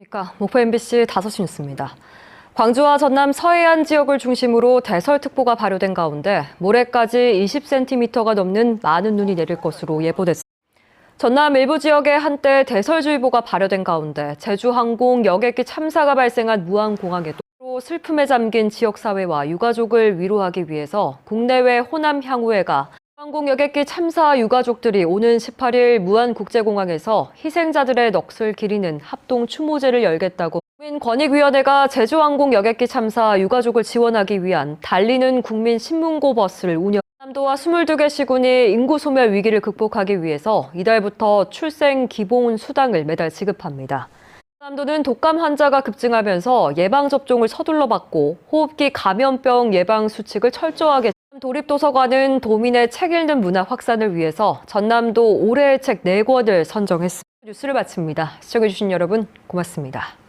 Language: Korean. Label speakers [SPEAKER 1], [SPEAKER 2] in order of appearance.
[SPEAKER 1] 그러니까 목포 MBC 5시 뉴스입니다. 광주와 전남 서해안 지역을 중심으로 대설특보가 발효된 가운데 모레까지 20cm가 넘는 많은 눈이 내릴 것으로 예보됐습니다. 전남 일부 지역에 한때 대설주의보가 발효된 가운데 제주항공 여객기 참사가 발생한 무안공항에도 슬픔에 잠긴 지역사회와 유가족을 위로하기 위해서 국내외 호남 향후회가 항공 여객기 참사 유가족들이 오는 18일 무안국제공항에서 희생자들의 넋을 기리는 합동 추모제를 열겠다고 국민권익위원회가 제주항공 여객기 참사 유가족을 지원하기 위한 달리는 국민 신문고 버스를 운영. 남도와 22개 시군이 인구 소멸 위기를 극복하기 위해서 이달부터 출생 기본 수당을 매달 지급합니다. 남도는 독감 환자가 급증하면서 예방접종을 서둘러 받고 호흡기 감염병 예방 수칙을 철저하게 도립도서관은 도민의 책 읽는 문화 확산을 위해서 전남도 올해의 책 4권을 선정했습니다. 뉴스를 마칩니다. 시청해주신 여러분 고맙습니다.